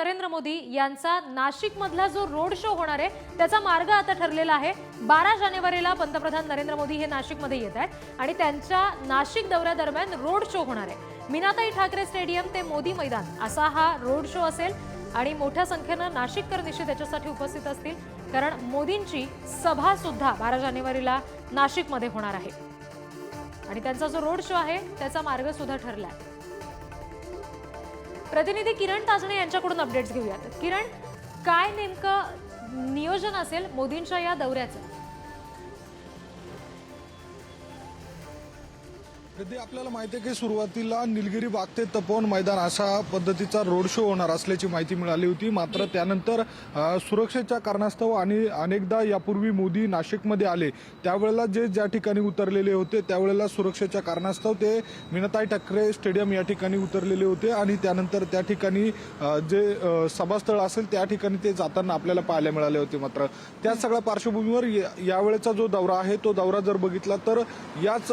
नरेंद्र मोदी यांचा नाशिक मधला जो रोड शो होणार आहे त्याचा मार्ग आता ठरलेला आहे. बारा जानेवारीला पंतप्रधान नरेंद्र मोदी हे नाशिकमध्ये येत आहेत आणि त्यांच्या नाशिक दौऱ्यादरम्यान रोड शो होणार आहे. मीनाताई ठाकरे स्टेडियम ते मोदी मैदान असा हा रोड शो असेल आणि मोठ्या संख्येनं नाशिककर निश्चित त्याच्यासाठी उपस्थित असतील कारण मोदींची सभा सुद्धा बारा जानेवारीला नाशिकमध्ये होणार आहे. आणि त्यांचा जो रोड शो आहे त्याचा मार्ग सुद्धा ठरला आहे प्रतिनिधी किरण ताजणे यांच्याकडून अपडेट्स घेऊयात. किरण काय नेमकं नियोजन असेल मोदींच्या या दौऱ्याचं? कधी आपल्याला माहिती आहे की सुरुवातीला निलगिरी बाग ते तपोवन मैदान अशा पद्धतीचा रोड शो होणार असल्याची माहिती मिळाली होती. मात्र त्यानंतर सुरक्षेच्या कारणास्तव आणि अनेकदा यापूर्वी मोदी नाशिकमध्ये आले त्यावेळेला जे ज्या ठिकाणी उतरलेले होते त्यावेळेला सुरक्षेच्या कारणास्तव ते मीनाताई ठाकरे स्टेडियम या ठिकाणी उतरलेले होते आणि त्यानंतर त्या ठिकाणी जे सभास्थळ असेल त्या ठिकाणी ते जाताना आपल्याला पाहायला मिळाले होते. मात्र त्या सगळ्या पार्श्वभूमीवर या- यावेळेचा जो दौरा आहे तो दौरा जर बघितला तर याच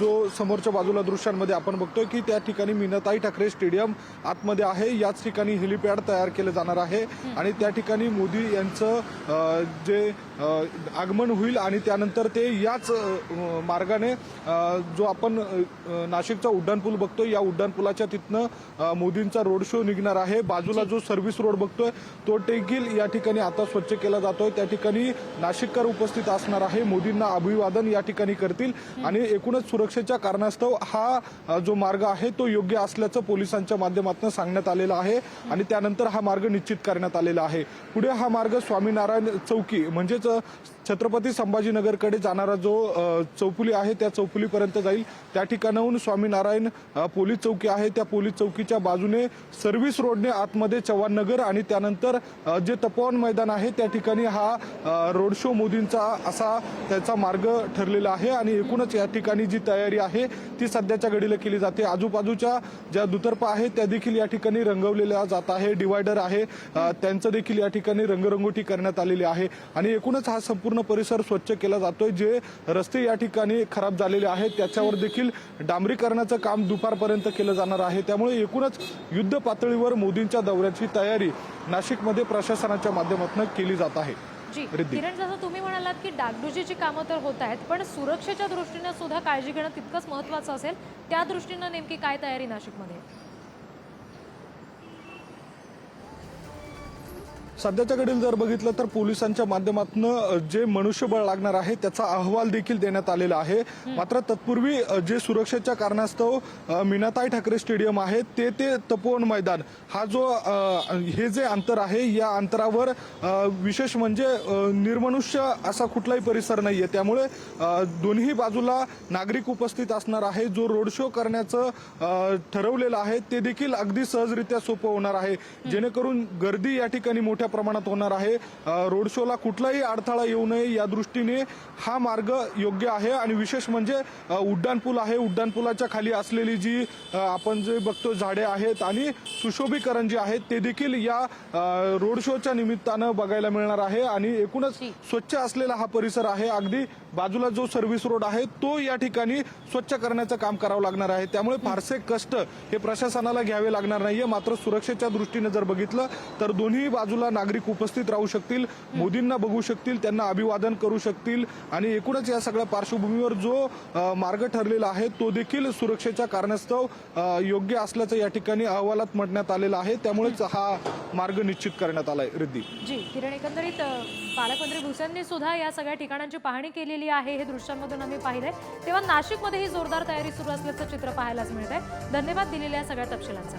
जो समोरच्या बाजूला दृश्यांमध्ये आपण बघतोय की त्या ठिकाणी मीनाताई ठाकरे स्टेडियम आतमध्ये आहे. याच ठिकाणी हेलिपॅड तयार केलं जाणार आहे. आणि त्या ठिकाणी मोदी यांचं जे आगमन होईल आणि त्यानंतर ते याच मार्गाने जो आपण नाशिकचा उड्डाणपूल बघतोय या उड्डाणपुलाच्या तिथनं मोदींचा रोड शो निघणार आहे. बाजूला जो. सर्व्हिस रोड बघतोय तो देखील या ठिकाणी आता स्वच्छ केला जातोय. त्या ठिकाणी नाशिककर उपस्थित असणार आहे. मोदींना अभिवादन या ठिकाणी करतील. आणि एकूणच सुरक्षेच्या कारणास्तव हा जो मार्ग आहे तो योग्य असल्याचं पोलिसांच्या माध्यमातून सांगण्यात आलेलं आहे. आणि त्यानंतर हा मार्ग निश्चित करण्यात आलेला आहे. पुढे हा मार्ग स्वामीनारायण चौकी म्हणजेच अ, छत्रपती संभाजीनगरकडे जाणारा जो चौपुली चौफुली आहे त्या चौफुलीपर्यंत जाईल. त्या ठिकाणाहून स्वामीनारायण पोलीस चौकी आहे. त्या पोलीस चौकीच्या बाजूने सर्व्हिस रोडने आतमध्ये चव्हाण नगर आणि त्यानंतर जे तपोवन मैदान आहे त्या ठिकाणी हा रोड शो मोदींचा असा त्याचा मार्ग ठरलेला आहे आणि एकूणच या ठिकाणी जी तयारी आहे ती सध्याच्या घडीला केली जाते. आजूबाजूच्या ज्या दुतर्फा आहेत त्या देखील या ठिकाणी रंगवलेल्या जात आहे. डिवायडर आहे त्यांचं देखील या ठिकाणी रंगरंगोटी करण्यात आलेली आहे. आणि एकूण एकूणच हा संपूर्ण परिसर स्वच्छ केला जातोय जे रस्ते या ठिकाणी खराब झालेले आहेत. त्याच्यावर देखील डांबरीकरणाचं काम दुपारपर्यंत केलं जाणार आहे. त्यामुळे एकूणच युद्ध पातळीवर मोदींच्या दौऱ्याची तयारी नाशिकमध्ये प्रशासनाच्या माध्यमातून केली जात आहे. किरण जसं तुम्ही म्हणालात की डागडुजीची कामं तर होत आहेत पण सुरक्षेच्या दृष्टीनं सुद्धा काळजी घेणं तितकंच महत्वाचं असेल. त्या दृष्टीनं नेमकी काय तयारी नाशिकमध्ये? सध्याच्या घडीला जर बघितलं तर पोलिसांच्या माध्यमातून जे मनुष्यबळ लागणार आहे त्याचा अहवाल देखील देण्यात आलेला आहे. मात्र तत्पूर्वी जे सुरक्षेच्या कारणास्तव मीनाताई ठाकरे स्टेडियम आहे ते ते तपोवन मैदान. हा जो हे जे अंतर आहे या अंतरावर विशेष म्हणजे निर्मनुष्य असा कुठलाही परिसर नाहीये. त्यामुळे अ, दोन्ही बाजूला नागरिक उपस्थित असणार आहे. जो रोड शो करण्याचं ठरवलेलं आहे ते देखील अगदी सहजरित्या सोपं होणार आहे. जेणेकरून गर्दी या ठिकाणी मोठ्या प्रमाणात होणार आहे. रोड शोला कुठलाही अडथळा येऊ नये या दृष्टीने हा मार्ग योग्य आहे आणि विशेष म्हणजे उड्डाणपूल आहे. उड्डाणपुलाच्या खाली असलेली जी आपण जे बघतो झाडे आहेत आणि सुशोभीकरण जे आहे ते देखील या रोड शोच्या निमित्तानं बघायला मिळणार आहे आणि एकूणच. स्वच्छ असलेला हा परिसर आहे. अगदी बाजूला जो सर्व्हिस रोड आहे तो या ठिकाणी स्वच्छ करण्याचं काम करावं लागणार आहे. त्यामुळे फारसे कष्ट हे प्रशासनाला घ्यावे लागणार नाहीये. मात्र सुरक्षेच्या दृष्टीने जर बघितलं तर दोन्ही बाजूला नागरिक उपस्थित राहू शकतील मोदींना बघू शकतील त्यांना अभिवादन करू शकतील. आणि एकूणच या सगळ्या पार्श्वभूमीवर जो मार्ग ठरलेला आहे तो देखील सुरक्षेच्या कारणास्तव योग्य असल्याचं या ठिकाणी अहवालात म्हणण्यात आलेलं आहे. त्यामुळेच हा मार्ग निश्चित करण्यात आलाय. रिद्धी. जी किरण एकंदरीत पालकमंत्री भुसेंनी सुद्धा या सगळ्या ठिकाणांची पाहणी केलेली आहे. हे दृश्यांमधून आम्ही पाहिलंय. तेव्हा नाशिकमध्ये ही जोरदार तयारी सुरू असल्याचं चित्र पाहायलाच मिळत आहे धन्यवाद दिलेल्या या सगळ्या तपशिलांचा